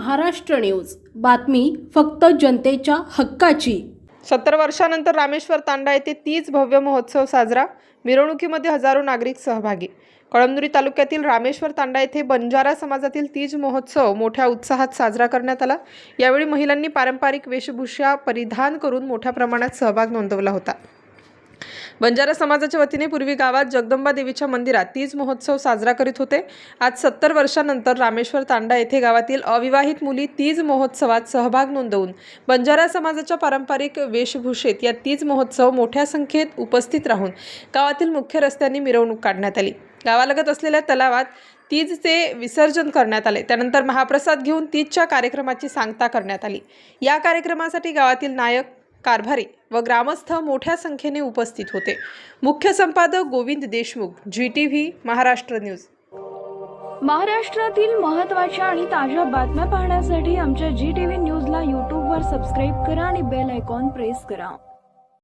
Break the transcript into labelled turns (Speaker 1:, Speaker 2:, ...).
Speaker 1: Maharashtra news. बातमी फक्त जनतेच्या हक्काची.
Speaker 2: सत्तर वर्षानंतर रामेश्वर तांडा येथे तीच भव्य महोत्सव साजरा. मिरवणुकीमध्ये हजारो नागरिक सहभागी. कळमनुरी तालुक्यातील रामेश्वर तांडा येथे बंजारा समाजातील तीज महोत्सव मोठ्या उत्साहात साजरा करण्यात आला. यावेळी महिलांनी पारंपरिक वेशभूषा परिधान करून मोठ्या प्रमाणात सहभाग नोंदवला होता. बंजारा समाजाच्या वतीने पूर्वी गावात जगदंबा देवीच्या मंदिरात तीज महोत्सव साजरा करीत होते. आज सत्तर वर्षानंतर रामेश्वर तांडा येथे गावातील अविवाहित मुली तीज महोत्सवात सहभाग नोंदवून बंजारा समाजाच्या पारंपरिक वेशभूषेत या तीज महोत्सव मोठ्या संख्येत उपस्थित राहून गावातील मुख्य रस्त्यांनी मिरवणूक काढण्यात आली. गावालगत असलेल्या तलावात तीजचे विसर्जन करण्यात आले. त्यानंतर महाप्रसाद घेऊन तीजच्या कार्यक्रमाची सांगता करण्यात आली. या कार्यक्रमासाठी गावातील नायक कारभारी व ग्रामस्थ मोठ्या संख्येने उपस्थित होते. मुख्य संपादक Govind Deshmukh ji T V Maharashtra news.
Speaker 3: महाराष्ट्रातील महत्त्वाच्या आणि ताज्या बातम्या पाहण्यासाठी आमच्या जी टी व्ही न्यूजला यूट्यूबवर सबस्क्राईब करा आणि बेल आयकॉन प्रेस करा.